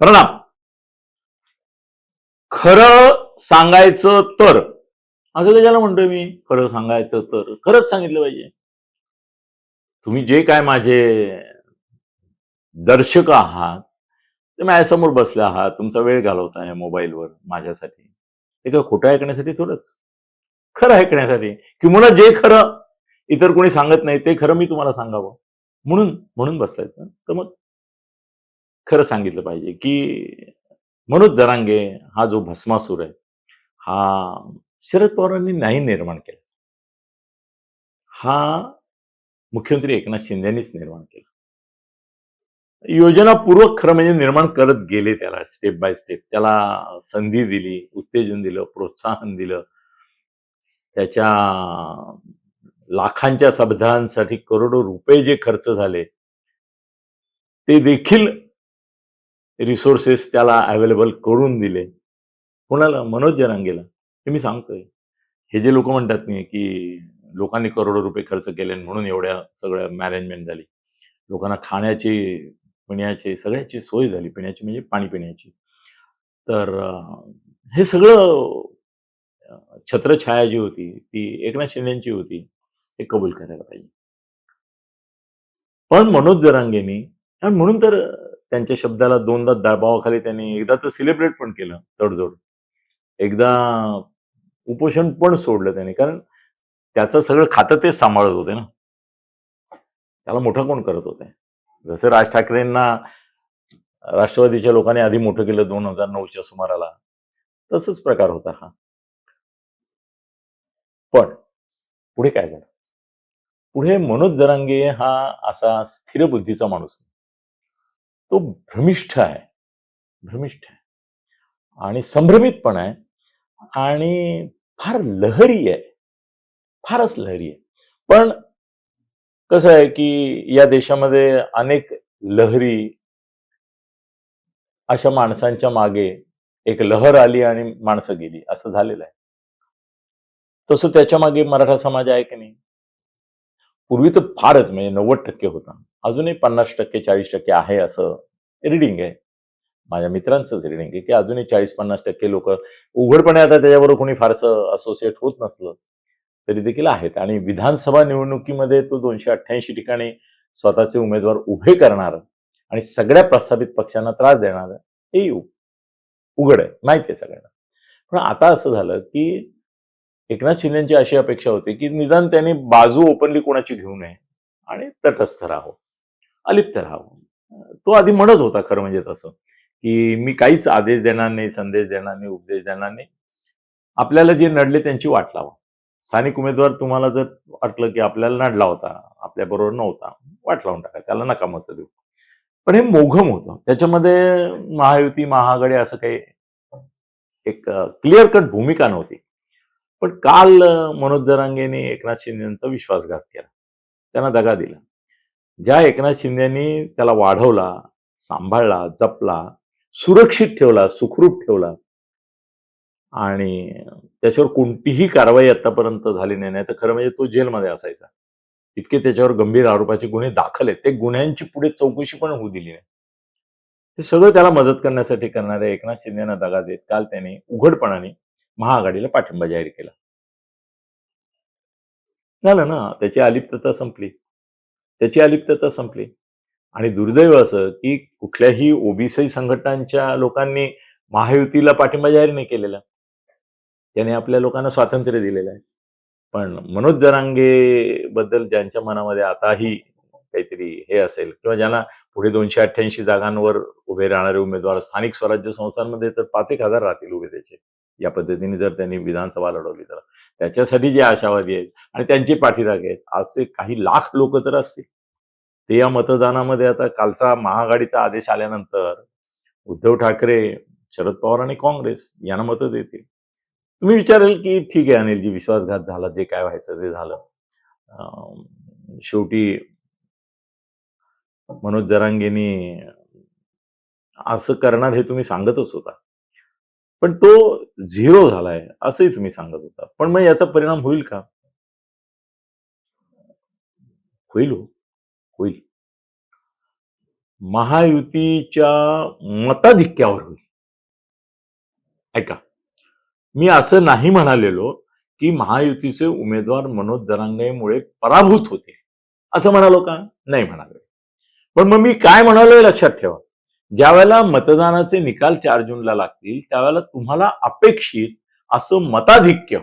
प्रणाम. खरं सांगायचं तर असं कशाला म्हणतोय मी खरं सांगायचं तर. खरंच सांगितलं पाहिजे. तुम्ही जे काय माझे दर्शक आहात ते माझ्यासमोर बसले आहात तुमचा वेळ घालवताय मोबाईलवर माझ्यासाठी ते काय खोटं ऐकण्यासाठी थोडंच? खरं ऐकण्यासाठी. किंवा जे खरं इतर कोणी सांगत नाही ते खरं मी तुम्हाला सांगावं. म्हणून म्हणून बसलाय ना. तर मग खरं सांगितलं पाहिजे की मनोज जरांगे हा जो भस्मासूर आहे हा शरद पवारांनी नाही निर्माण केला. हा मुख्यमंत्री एकनाथ शिंदेनीच निर्माण केला. योजनापूर्वक खरं म्हणजे निर्माण करत गेले त्याला स्टेप बाय स्टेप त्याला संधी दिली उत्तेजन दिलं प्रोत्साहन दिलं. त्याच्या लाखांच्या शब्दांसाठी करोडो रुपये जे खर्च झाले ते देखील रिसोर्सेस त्याला अवेलेबल करून दिले. कोणाला? मनोज जरांगेला. हे मी सांगतोय. हे जे लोक म्हणतात नाही की लोकांनी करोडो रुपये खर्च केले आणि म्हणून एवढ्या सगळ्या मॅनेजमेंट झाली. लोकांना खाण्याची पिण्याची सगळ्याची सोय झाली. पिण्याची म्हणजे पाणी पिण्याची. तर हे सगळं छत्रछाया जी होती ती एकनाथ शिंदेची होती हे कबूल करायला पाहिजे. पण मनोज जरांगेनी आणि म्हणून तर त्यांच्या शब्दाला दोनदा दबावाखाली त्यांनी एकदा तर सेलिब्रेट पण केलं तडजोड. एकदा उपोषण पण सोडलं त्याने कारण त्याचं सगळं खातं ते सांभाळत होते ना. त्याला मोठं कोण करत होते? जसं राज ठाकरेंना राष्ट्रवादीच्या लोकांनी आधी मोठं केलं दोन हजार नऊच्या सुमाराला तसंच प्रकार होता हा. पण पुढे काय झालं? पुढे मनोज जरांगे हा असा स्थिर बुद्धीचा माणूस नाही. तो भ्रमिष्ठ आहे. भ्रमिष्ठ आहे. आणि संभ्रमित पण आहे. आणि फार लहरी आहे. फारच लहरी आहे. पण कसं आहे की या देशामध्ये अनेक लहरी अशा माणसांच्या मागे एक लहर आली आणि माणसं गेली. असं झालेलं आहे. तसं त्याच्यामागे मराठा समाज आहे की नाही? पूर्वी तर फारच म्हणजे नव्वद टक्के होता. अजूनही पन्नास टक्के चाळीस टक्के आहे असं रिडिंग आहे. माझ्या मित्रांचंच रिडिंग आहे की अजूनही चाळीस पन्नास टक्के लोक उघडपणे आता त्याच्याबरोबर कोणी फारसं असोसिएट होत नसलं तरी देखील आहेत. आणि विधानसभा निवडणुकीमध्ये तो दोनशे अठ्ठ्याऐंशी ठिकाणी स्वतःचे उमेदवार उभे करणार आणि सगळ्या प्रस्थापित पक्षांना त्रास देणार हे उघड आहे. माहिती आहे सगळ्यांना. पण आता असं झालं की एकनाथ शिंदेची अशी अपेक्षा होती की निदान त्यांनी बाजू ओपनली कोणाची घेऊ नये आणि तटस्थ राहावं अलिप्त राहावं. तो आधी म्हणत होता खरं म्हणजे तसं की मी काहीच आदेश देणार नाही संदेश देणार नाही उपदेश देणार नाही. आपल्याला जे नडले त्यांची वाट लावा. स्थानिक उमेदवार तुम्हाला जर वाटलं की आपल्याला नडला होता आपल्याबरोबर नव्हता वाट लावून टाका त्याला नका मत देऊ. पण हे मोघम होतं. त्याच्यामध्ये महायुती महाआघाडी असं काही एक क्लिअर कट भूमिका नव्हती. पण काल मनोज दरांगेने एकनाथ शिंदेचा विश्वासघात केला. त्यांना दगा दिला. ज्या एकनाथ शिंदेनी त्याला वाढवला सांभाळला जपला सुरक्षित ठेवला सुखरूप ठेवला आणि त्याच्यावर कोणतीही कारवाई आतापर्यंत झाली नाही. नाही तर खरं म्हणजे तो जेलमध्ये असायचा. इतके त्याच्यावर गंभीर आरोपाचे गुन्हे दाखल आहेत. ते गुन्ह्यांची पुढे चौकशी पण होऊ दिली नाही. हे सगळं त्याला मदत करण्यासाठी करणाऱ्या एकनाथ शिंदेना दगा देत काल त्याने उघडपणाने महाआघाडीला पाठिंबा जाहीर केला. झालं ना? त्याची अलिप्तता संपली. त्याची अलिप्तता संपली. आणि दुर्दैव असं की कुठल्याही ओबीसी संघटनांच्या लोकांनी महायुतीला पाठिंबा जाहीर नाही केलेला. त्याने आपल्या लोकांना स्वातंत्र्य दिलेलं आहे. पण मनोज जरांगे बद्दल ज्यांच्या मनामध्ये आताही काहीतरी हे असेल किंवा ज्यांना पुढे दोनशे अठ्ठ्याऐंशी जागांवर उभे राहणारे उमेदवार स्थानिक स्वराज्य संस्थांमध्ये तर पाच एक हजार राहतील उभे त्याचे. या पद्धतीने जर त्यांनी विधानसभा लढवली तर त्याच्यासाठी जे आशावादी आहेत आणि त्यांची पाठीरागे आहेत असे काही लाख लोक तर असतील. ते या मतदानामध्ये आता कालचा महाआघाडीचा आदेश आल्यानंतर उद्धव ठाकरे शरद पवार आणि काँग्रेस यांना मतं देतील. तुम्ही विचाराल की ठीक आहे अनिलजी विश्वासघात झाला जे काय व्हायचं ते झालं. शेवटी मनोज जरांगेनी असं करणार हे तुम्ही सांगतच होता. पण तो झिरो झालाय असंही तुम्ही सांगत होता. पण मग याचा परिणाम होईल का? होईल हो. होईल. महायुतीच्या मताधिक्यावर होईल. ऐका. मी असं नाही म्हणालेलो की महायुतीचे उमेदवार मनोज दरांगेमुळे पराभूत होते असं म्हणालो का? नाही म्हणालो. पण मग मी काय म्हणालोय लक्षात ठेवा. ज्या वेळेला मतदानाचे निकाल चार जूनला लागतील त्यावेळेला तुम्हाला अपेक्षित असं मताधिक्य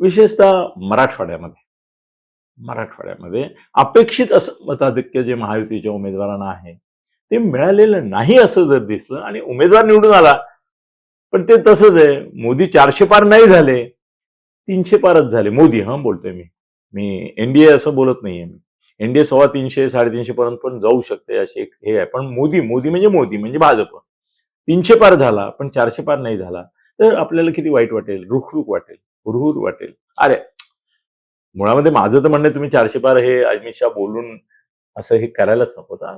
विशेषतः मराठवाड्यामध्ये मराठवाड्यामध्ये अपेक्षित असं मताधिक्य जे महायुतीच्या उमेदवारांना आहे ते मिळालेलं नाही असं जर दिसलं आणि उमेदवार निवडून आला पण ते तसंच आहे मोदी चारशे पार नाही झाले तीनशे पारच झाले. मोदी हां बोलतोय मी. मी एनडीए असं बोलत नाहीये मी. एनडीए सव्वा तीनशे साडेतीनशे पर्यंत पण जाऊ शकते असे एक हे आहे. पण मोदी मोदी म्हणजे मोदी म्हणजे भाजप. तीनशे पार झाला पण चारशे पार नाही झाला. तर आपल्याला किती वाईट वाटेल? रुखरुख वाटेल. हुरहुर वाटेल. अरे मुळामध्ये माझं तर म्हणणं आहे, तुम्ही चारशे पार हे अमित शहा बोलून असं हे करायलाच नको. होता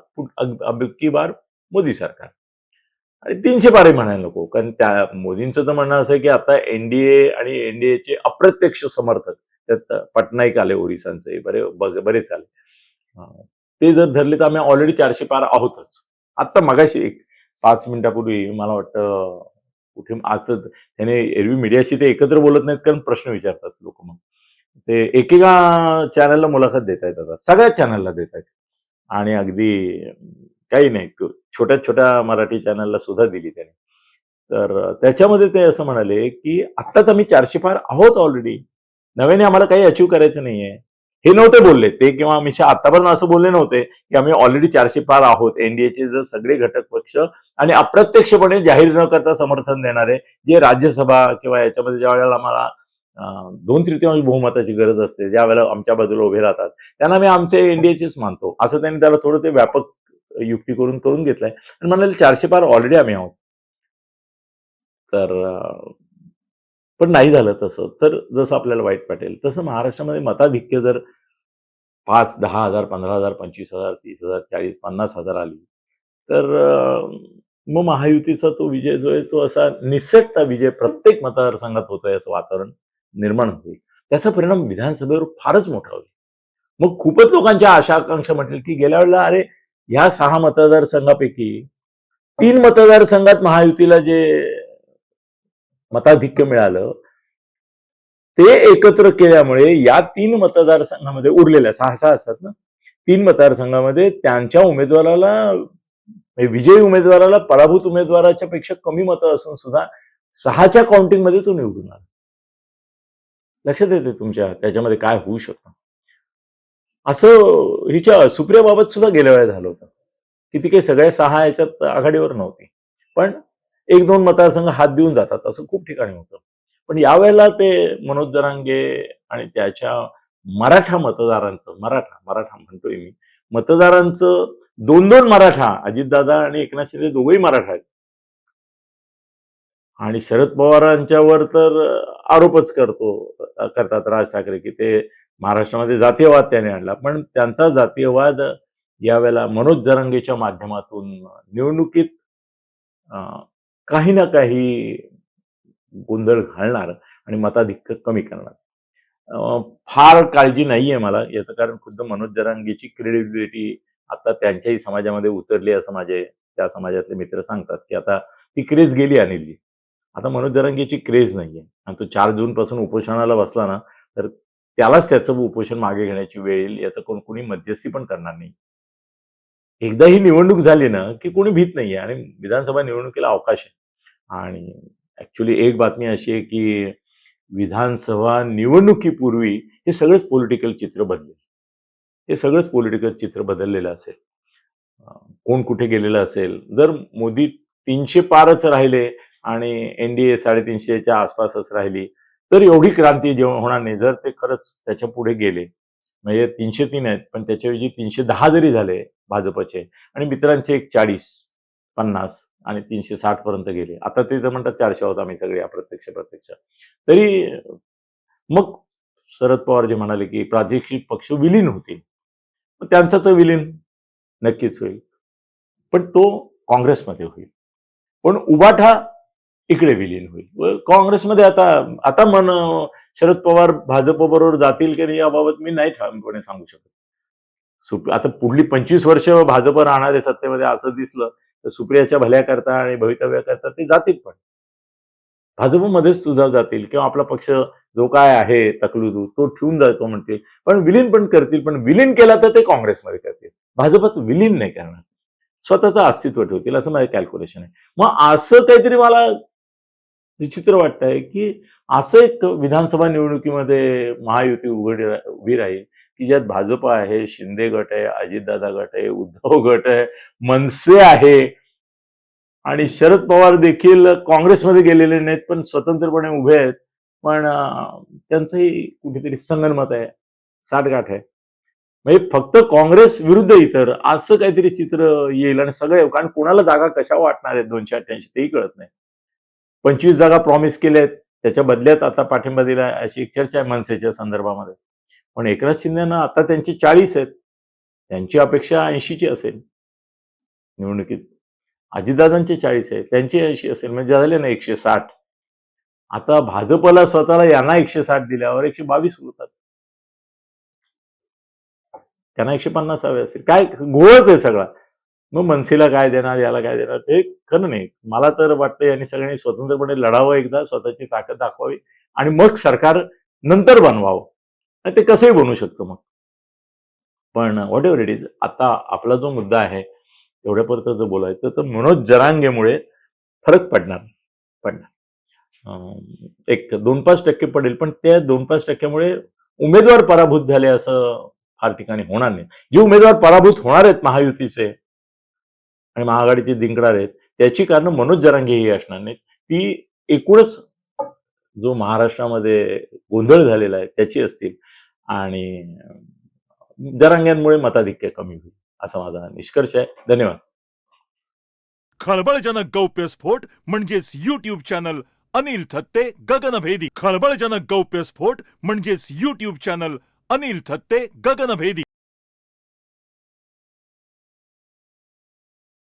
अब बार मोदी सरकार. आणि तीनशे पारही म्हणायला नको. कारण त्या मोदींचं तर म्हणणं असं की आता एनडीए आणि एनडीएचे अप्रत्यक्ष समर्थक त्यात पटनाईक आले ओरिसांचे बरे बरेच आले. ते जर धरले तर आम्ही ऑलरेडी चारशे पार आहोतच. आत्ता मगाशी एक पाच मिनिटापूर्वी मला वाटतं कुठे आज तर त्याने एरवी मीडियाशी ते एकत्र बोलत नाहीत कारण प्रश्न विचारतात लोक मग. ते एकेका चॅनलला मुलाखत देत आहेत आता सगळ्याच चॅनलला देत आहेत आणि अगदी काही नाही छोट्या छोट्या मराठी चॅनलला सुद्धा दिली त्याने. तर त्याच्यामध्ये ते असं म्हणाले की आत्ताच आम्ही चारशे पार आहोत ऑलरेडी नव्याने आम्हाला काही अचीव करायचं नाहीये. हे नव्हते बोलले. ते किंवा अमित शहा आतापर्यंत असं बोलले नव्हते की आम्ही ऑलरेडी चारशे पार आहोत. एनडीएचे जर सगळे घटक पक्ष आणि अप्रत्यक्षपणे जाहीर न करता समर्थन देणारे जे राज्यसभा किंवा याच्यामध्ये ज्या वेळेला आम्हाला दोन तृतीयांश बहुमताची गरज असते ज्या वेळेला आमच्या बाजूला उभे राहतात त्यांना मी आमचे एनडीएचेच मानतो. असं त्यांनी त्याला थोडं ते व्यापक युक्ती करून करून घेतलंय. आणि म्हणाले चारशे पार ऑलरेडी आम्ही आहोत. तर पण नाही झालं तसं. तर जसं आपल्याला वाईट वाटेल तसं महाराष्ट्रामध्ये मताधिक्य जर पाच दहा हजार पंधरा हजार पंचवीस हजार तीस हजार चाळीस पन्नास हजार आली तर मग महायुतीचा तो विजय जो आहे तो असा निसटता विजय प्रत्येक मतदारसंघात होतोय असं वातावरण निर्माण होईल. त्याचा परिणाम विधानसभेवर फारच मोठा होईल. मग खूपच लोकांच्या आशा आकांक्षा म्हटतील की गेल्या वेळेला अरे ह्या सहा मतदारसंघापैकी तीन मतदारसंघात महायुतीला जे मताधिक्य मिळालं. ते एकत्र केल्यामुळे या तीन मतदारसंघामध्ये उरलेल्या सहा सहा असतात ना तीन मतदारसंघामध्ये त्यांच्या उमेदवाराला विजयी उमेदवाराला पराभूत उमेदवाराच्या पेक्षा कमी मतं असून सुद्धा सहाच्या काउंटिंगमध्ये तो निवडून आला. लक्षात येते तुमच्या त्याच्यामध्ये काय होऊ शकतं? असं हिच्या सुप्रियाबाबत सुद्धा गेल्या वेळेला झालं होतं. की ती काही सगळ्या सहा याच्यात आघाडीवर नव्हती. पण एक दोन मतदारसंघ हात देऊन जातात असं खूप ठिकाणी होतं. पण यावेळेला ते मनोज जरांगे आणि त्याच्या मराठा मतदारांचं मराठा मराठा म्हणतोय मी मतदारांचं दोन दोन मराठा अजितदादा आणि एकनाथ शिंदे दोघेही मराठा आहेत. आणि शरद पवारांच्यावर तर आरोपच करतो करतात राज ठाकरे की ते महाराष्ट्रामध्ये जातीयवाद त्याने आणला. पण त्यांचा जातीयवाद यावेळेला मनोज जरांगेच्या माध्यमातून निवडणुकीत अं, काही ना काही गोंधळ घालणार आणि मताधिक्य कमी करणार. फार काळजी नाहीये मला. याचं कारण खुद्द मनोज जरांगेची क्रेडिबिलिटी आता त्यांच्याही समाजामध्ये उतरली असं माझे त्या समाजातले मित्र सांगतात की आता ती क्रेज गेली अनिलजी. आता मनोज जरांगेची क्रेज नाहीये. आणि तो चार जून पासून उपोषणाला बसला ना तर त्यालाच त्याचं उपोषण मागे घेण्याची वेळ येईल याचं कोण कोणी मध्यस्थी पण करणार नाही. एकदा ही निवडणूक झाली ना की कोणी भीत नाहीये. आणि विधानसभा निवडणुकीला अवकाश आहे. आणि ॲक्च्युली एक बातमी अशी आहे की विधानसभा निवडणुकीपूर्वी हे सगळंच पॉलिटिकल चित्र बदलेल. हे सगळंच पॉलिटिकल चित्र बदललेलं असेल. कोण कुठे गेलेलं असेल. जर मोदी तीनशे पारच राहिले आणि एनडीए साडेतीनशेच्या आसपासच राहिली तर एवढी क्रांती जेव्हा होणार नाही. जर ते खरंच त्याच्या पुढे गेले म्हणजे तीनशे तीन आहेत पण त्याच्याऐवजी तीनशे दहा जरी झाले भाजपचे आणि मित्रांचे एक चाळीस पन्नास आणि तीनशे साठ पर्यंत गेले. आता ते तर म्हणतात चारशे आहोत आम्ही सगळे अप्रत्यक्ष प्रत्यक्ष. तरी मग शरद पवार जे म्हणाले की प्रादेशिक पक्ष विलीन होतील. मग तर विलीन नक्कीच होईल. पण तो काँग्रेसमध्ये होईल. पण उबाठा इकडे विलीन होईल. काँग्रेसमध्ये आता आता मन शरद पवार भाजप बरोबर जातील की नाही याबाबत मी नाही ठामपणे सांगू शकत. सुप आता पुढली पंचवीस वर्ष भाजप राहणार आहे सत्तेमध्ये असं दिसलं. सुप्रियाच्या भल्याकरता आणि भवितव्याकरता ते जातील पण. भाजपमध्येच सुद्धा जातील किंवा आपला पक्ष जो काय आहे तकलुदू तो ठेवून जातो म्हणतील. पण विलीन पण करतील पण विलीन केला तर ते काँग्रेसमध्ये करतील. भाजपात विलीन नाही करणार. स्वतःचं अस्तित्व ठेवतील असं माझं कॅल्क्युलेशन आहे. मग असं काहीतरी मला विचित्र वाटतंय की असं एक विधानसभा निवडणुकीमध्ये महायुती उघडी उभी राहील. की ज्यात भाजप आहे शिंदे गट आहे अजितदादा गट आहे उद्धव गट आहे मनसे आहे. आणि शरद पवार देखील काँग्रेसमध्ये गेलेले नाहीत पण स्वतंत्रपणे उभे आहेत. पण त्यांचंही कुठेतरी संगनमत आहे साठगाठ आहे. म्हणजे फक्त काँग्रेस विरुद्ध इतर असं काहीतरी चित्र येईल आणि सगळे कारण कोणाला जागा कशा वाटणार आहेत दोनशे अठ्ठ्याऐंशी तेही कळत नाही. पंचवीस जागा प्रॉमिस केल्या आहेत त्याच्या बदल्यात आता पाठिंबा दिला अशी एक चर्चा आहे मनसेच्या संदर्भामध्ये. पण एकनाथ शिंदेना आता त्यांची चाळीस आहेत. त्यांची अपेक्षा ऐंशीची असेल. निवडणुकीत अजितदादांचे चाळीस आहेत त्यांची ऐंशी असेल म्हणजे झाले ना एकशे साठ. आता भाजपला स्वतःला यांना एकशे साठ दिल्यावर एकशे बावीस होतात. त्यांना एकशे पन्नास हवे असतील काय गोळच आहे सगळा. मग मनसेला काय देणार याला काय देणार? ते खरं नाही. मला तर वाटतं यांनी सगळ्यांनी स्वतंत्रपणे लढावं एकदा स्वतःची ताकद दाखवावी आणि मग सरकार नंतर बनवावं. आणि ते कसंही बनवू शकतं मग. पण व्हॉट एव्हर इट इज आता आपला जो मुद्दा आहे एवढ्यापर्यंत जर बोलायचं तर मनोज जरांगेमुळे फरक पडणार पडणार. अं, एक दोन पाच टक्के पडेल पण त्या दोन पाच टक्क्यामुळे उमेदवार पराभूत झाले असं फार ठिकाणी होणार नाही. जे उमेदवार पराभूत होणार आहेत महायुतीचे आणि महाआघाडीचे जिंकणार आहेत त्याची कारण मनोज जरांगे ही असणार नाहीत. ती एकूणच जो महाराष्ट्रामध्ये गोंधळ झालेला आहे त्याची असतील. आणि जरांग्यांमुळे मताधिक्य कमी होईल असा माझा निष्कर्ष आहे. धन्यवाद. खळबळजनक गौप्यस्फोट म्हणजेच युट्यूब चॅनल अनिल थत्ते गगनभेदी. खळबळजनक गौप्यस्फोट म्हणजेच युट्यूब चॅनल अनिल थत्ते गगनभेदी.